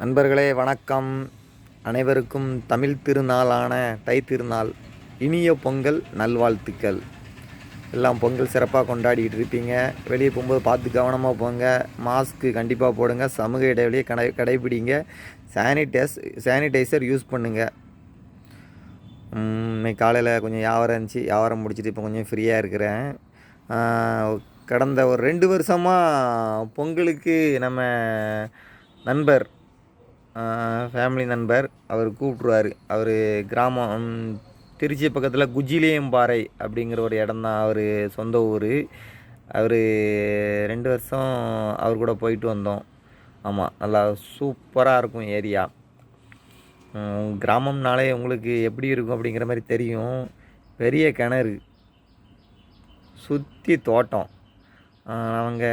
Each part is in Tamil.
நண்பர்களே வணக்கம். அனைவருக்கும் தமிழ் திருநாளான தை திருநாள் இனிய பொங்கல் நல்வாழ்த்துக்கள். எல்லாம் பொங்கல் சிறப்பாக கொண்டாடிட்டு இருப்பீங்க. வெளியே போகும்போது பார்த்து கவனமாக போங்க. மாஸ்க்கு கண்டிப்பாக போடுங்க. சமூக இடைவெளியை கடை கடைபிடிங்க. சானிடைஸ் சானிடைசர் யூஸ் பண்ணுங்கள் இன்னைக்கு காலையில் கொஞ்சம் வியாபாரம் இருந்துச்சு. வியாபாரம் முடிச்சுட்டு இப்போ கொஞ்சம் ஃப்ரீயாக இருக்கிறேன். கடந்த ஒரு ரெண்டு வருஷமாக பொங்கலுக்கு நம்ம நண்பர் ஃபேமிலி நண்பர் அவர் கூப்பிட்ருவார் அவர் கிராமம் திருச்சி பக்கத்தில் குஜிலியம்பாறை அப்படிங்கிற ஒரு இடம் தான் அவர் சொந்த ஊர். அவர் ரெண்டு வருஷம் அவர் கூட போயிட்டு வந்தோம். ஆமாம் நல்லா சூப்பராக இருக்கும் ஏரியா. கிராமம்னாலே உங்களுக்கு எப்படி இருக்கும் அப்படிங்கிற மாதிரி தெரியும். பெரிய கிணறு. சுற்றி தோட்டம். அவங்க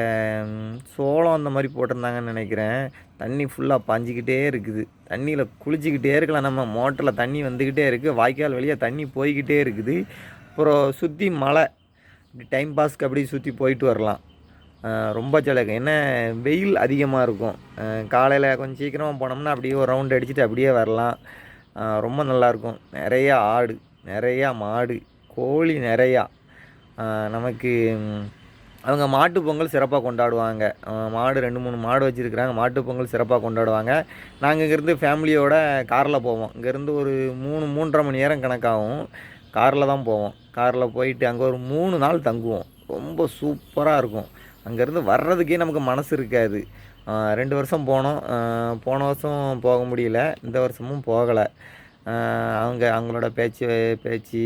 சோளம் அந்த மாதிரி போட்டிருந்தாங்கன்னு நினைக்கிறேன். தண்ணி ஃபுல்லாக பாஞ்சிக்கிட்டே இருக்குது. தண்ணியில் குளிச்சிக்கிட்டே இருக்கலாம் நம்ம. மோட்டரில் தண்ணி வந்துக்கிட்டே இருக்குது வாய்க்கால் வழியாக தண்ணி போய்கிட்டே இருக்குது. அப்புறம் சுற்றி மழை. இப்படி டைம் பாஸ்க்கு அப்படியே சுற்றி போயிட்டு வரலாம். ரொம்ப ஜலகம் என்ன வெயில் அதிகமாக இருக்கும். காலையில் கொஞ்சம் சீக்கிரமாக போனோம்னா அப்படியே ஒரு ரவுண்ட் அடிச்சுட்டு அப்படியே வரலாம். ரொம்ப நல்லாயிருக்கும் நிறையா ஆடு நிறையா மாடு கோழி நிறையா. நமக்கு அவங்க மாட்டு பொங்கல் சிறப்பாக கொண்டாடுவாங்க. மாடு ரெண்டு மூணு மாடு வச்சுருக்குறாங்க. மாட்டு பொங்கல் சிறப்பாக கொண்டாடுவாங்க. நாங்கள் இங்கேருந்து ஃபேமிலியோட காரில் போவோம். இங்கேருந்து ஒரு மூணு மூன்றரை மணி நேரம் கணக்காகும். காரில் தான் போவோம். காரில் போயிட்டு அங்கே ஒரு மூணு நாள் தங்குவோம். ரொம்ப சூப்பராக இருக்கும். அங்கேருந்து வர்றதுக்கே நமக்கு மனசு இருக்காது. ரெண்டு வருஷம் போனோம். போன வருஷம் போக முடியல. இந்த வருஷமும் போகலை. அவங்க அவங்களோட பேச்சு பேச்சு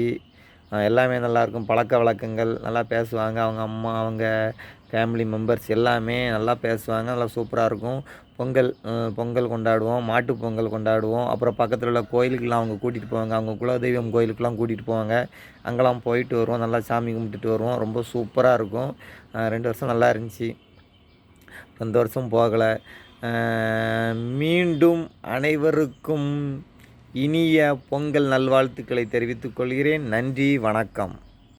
எல்லாமே நல்லாயிருக்கும். பழக்க வழக்கங்கள் நல்லா பேசுவாங்க. அவங்க அம்மா அவங்க ஃபேமிலி மெம்பர்ஸ் எல்லாமே நல்லா பேசுவாங்க. நல்லா சூப்பராக இருக்கும். பொங்கல் பொங்கல் கொண்டாடுவோம். மாட்டு பொங்கல் கொண்டாடுவோம். அப்புறம் பக்கத்தில் உள்ள கோயிலுக்கெலாம் அவங்க கூட்டிகிட்டு போவாங்க. அவங்க குலதெய்வம் கோயிலுக்கெலாம் கூட்டிகிட்டு போவாங்க. அங்கெல்லாம் போயிட்டு வருவோம். நல்லா சாமி கும்பிட்டுட்டு வருவோம். ரொம்ப சூப்பராக இருக்கும். ரெண்டு வருஷம் நல்லா இருந்துச்சு. இந்த வருஷம் போகலை. மீண்டும் அனைவருக்கும் இனிய பொங்கல் நல்வாழ்த்துக்களை தெரிவித்துக் கொள்கிறேன். நன்றி வணக்கம்.